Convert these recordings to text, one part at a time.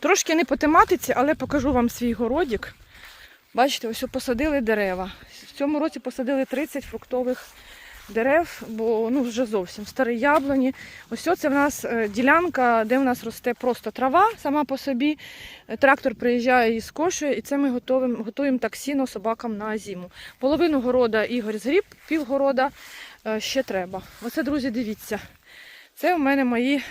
Трошки не по тематиці, але покажу вам свій городик. Бачите, ось посадили дерева. В цьому році посадили 30 фруктових дерев, бо ну вже зовсім старі яблуні. Ось це в нас е, ділянка, де в нас росте просто трава сама по собі. Е, Трактор приїжджає і скошує, і це ми готуємо, готуємо так сіно собакам на зиму. Половину города Ігор згріб, півгорода е, ще треба. Оце, друзі, дивіться. Це у мене мої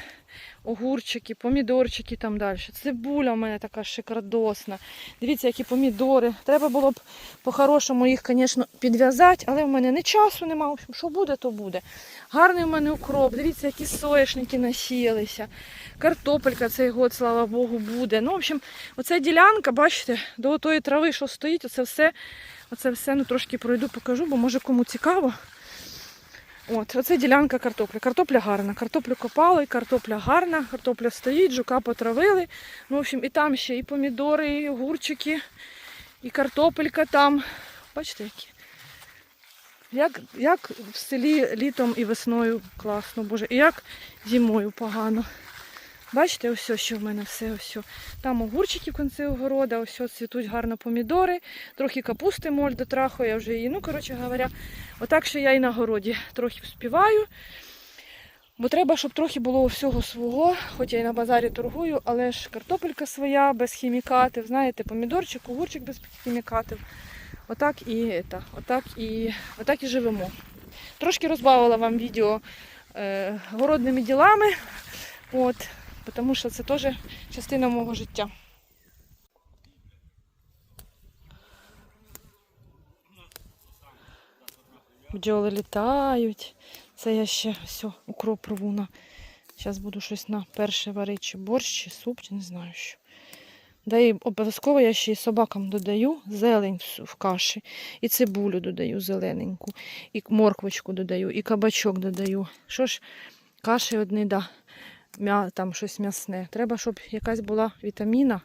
огурчики, помідорчики там далі. Цибуля у мене така шикардосна. Дивіться, які помідори. Треба було б по-хорошому їх, звісно, підв'язати, але в мене не часу немає. В общем, що буде, то буде. Гарний у мене укроп. Дивіться, які соєшники насіялися. Картопелька цей год, слава Богу, буде. Ну, в общем, оця ділянка, бачите, до тої трави, що стоїть, оце все, оце все ну, трошки пройду, покажу, бо може кому цікаво. От, оце ділянка картоплі. Картопля гарна. Картоплю копали, картопля гарна, картопля стоїть, жука потравили. Ну, в общем, і там ще і помідори, і огурчики, і картопелька там. Бачите, які? Як, як в селі літом і весною класно, боже, і як зимою погано. Бачите, ось що в мене все. Ось. Там огурчики в кінці огорода, ось цвітуть гарно помідори, трохи капусти моль дотраху, я вже її, ну, коротше говоря, отак що я і на городі трохи вспіваю. Бо треба, щоб трохи було всього свого, хоч я і на базарі торгую, але ж картопелька своя, без хімікатів, знаєте, помідорчик, огурчик без хімікатів. Отак і, это, отак і, отак і живемо. Трошки розбавила вам відео е, городними ділами. От, тому що це теж частина мого життя. Бджоли літають. Це я ще все, укроп рву на. Зараз буду щось на перше варити, чи борщ, чи суп, чи не знаю що. Да і обов'язково я ще й собакам додаю зелень в в каші, і цибулю додаю зелененьку, і морквочку додаю, і кабачок додаю. Що ж, каші одні, да там щось м'ясне. Треба, щоб якась була вітаміна.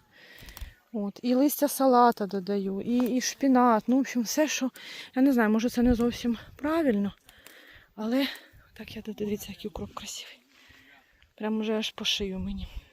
От. І листя салата додаю, і, і шпінат. Ну, в общем, все, що. Я не знаю, може це не зовсім правильно. Але так я додивіться, який укроп красивий. Прям вже аж по шию мені.